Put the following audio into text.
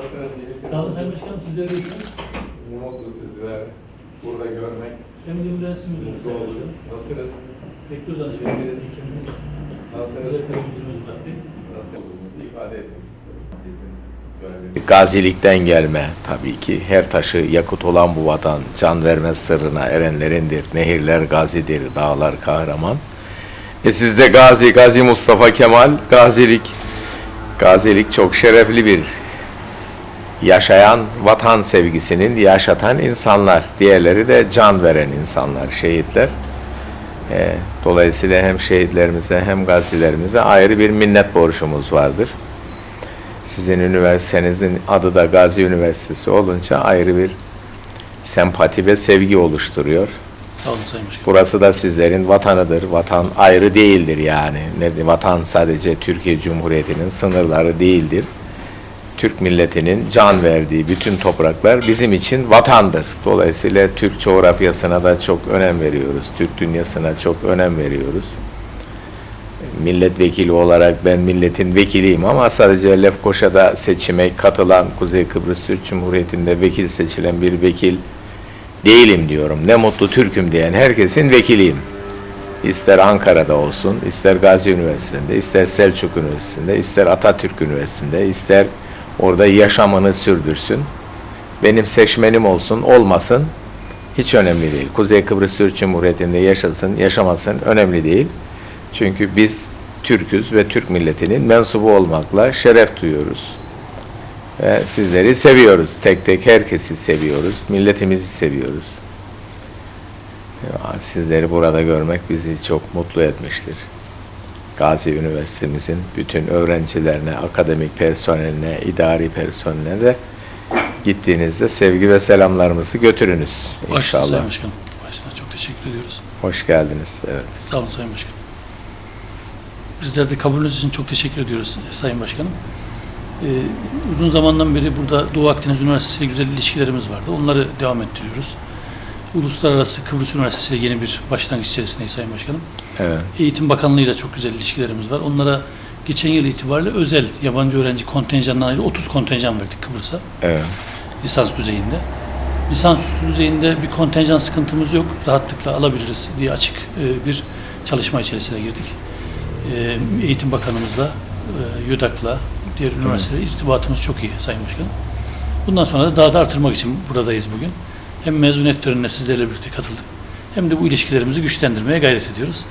Nasılsınız? Sağ olun Sayın Başkanım, sizler de iyisiniz. Ne mutlu sizler burada görmek. Müdürlüğü Müdürlüğü Mutlu Sayın. Başkanım. Nasılsınız? Rektör danışmanımız. Nasılsınız? Nasılsınız? İfade etmek. Gazilikten gelme tabii ki. Her taşı yakıt olan bu vatan, can vermez sırrına erenlerindir. Nehirler gazidir, dağlar kahraman. E sizde gazi, Gazi Mustafa Kemal, gazilik. Gazilik çok şerefli bir yaşayan vatan sevgisinin yaşatan insanlar. Diğerleri de can veren insanlar, şehitler. E, dolayısıyla hem şehitlerimize hem gazilerimize ayrı bir minnet borcumuz vardır. Sizin üniversitenizin adı da Gazi Üniversitesi olunca ayrı bir sempati ve sevgi oluşturuyor. Sağ olun Sayın Başkanım. Burası da sizlerin vatanıdır. Vatan ayrı değildir yani. Ne, vatan sadece Türkiye Cumhuriyeti'nin sınırları değildir. Türk milletinin can verdiği bütün topraklar bizim için vatandır. Dolayısıyla Türk coğrafyasına da çok önem veriyoruz. Türk dünyasına çok önem veriyoruz. Milletvekili olarak ben milletin vekiliyim ama sadece Lefkoşa'da seçime katılan Kuzey Kıbrıs Türk Cumhuriyeti'nde vekil seçilen bir vekil değilim diyorum. Ne mutlu Türk'üm diyen herkesin vekiliyim. İster Ankara'da olsun, ister Gazi Üniversitesi'nde, ister Selçuk Üniversitesi'nde, ister Atatürk Üniversitesi'nde, ister orada yaşamını sürdürsün. Benim seçmenim olsun, olmasın hiç önemli değil. Kuzey Kıbrıs Türk Cumhuriyeti'nde yaşasın, yaşamasın önemli değil. Çünkü biz Türk'üz ve Türk milletinin mensubu olmakla şeref duyuyoruz. Ve sizleri seviyoruz. Tek tek herkesi seviyoruz. Milletimizi seviyoruz. Sizleri burada görmek bizi çok mutlu etmiştir. Gazi Üniversitemizin bütün öğrencilerine, akademik personeline, idari personeline de gittiğinizde sevgi ve selamlarımızı götürünüz inşallah. Sayın Başkanım. Başta çok teşekkür ediyoruz. Hoş geldiniz. Evet. Sağ olun Sayın Başkanım. Bizler de kabulünüz için çok teşekkür ediyoruz Sayın Başkanım. Ee, uzun zamandan beri burada Doğu Akdeniz Üniversitesi ile güzel ilişkilerimiz vardı. Onları devam ettiriyoruz. Uluslararası Kıbrıs Üniversitesi ile yeni bir başlangıç içerisindeyiz Sayın Başkanım. Evet. Eğitim Bakanlığı ile çok güzel ilişkilerimiz var. Onlara geçen yıl itibariyle özel yabancı öğrenci kontenjanından ayrı 30 kontenjan verdik Kıbrıs'a Evet. lisans düzeyinde. Lisans düzeyinde bir kontenjan sıkıntımız yok. Rahatlıkla alabiliriz diye açık e, bir çalışma içerisine girdik. E, Eğitim Bakanımızla, e, YÖDAK'la, diğer üniversitelerle irtibatımız çok iyi Sayın Başkanım. Bundan sonra da daha da artırmak için buradayız bugün. Hem mezuniyet törenine sizlerle birlikte katıldık hem de bu ilişkilerimizi güçlendirmeye gayret ediyoruz.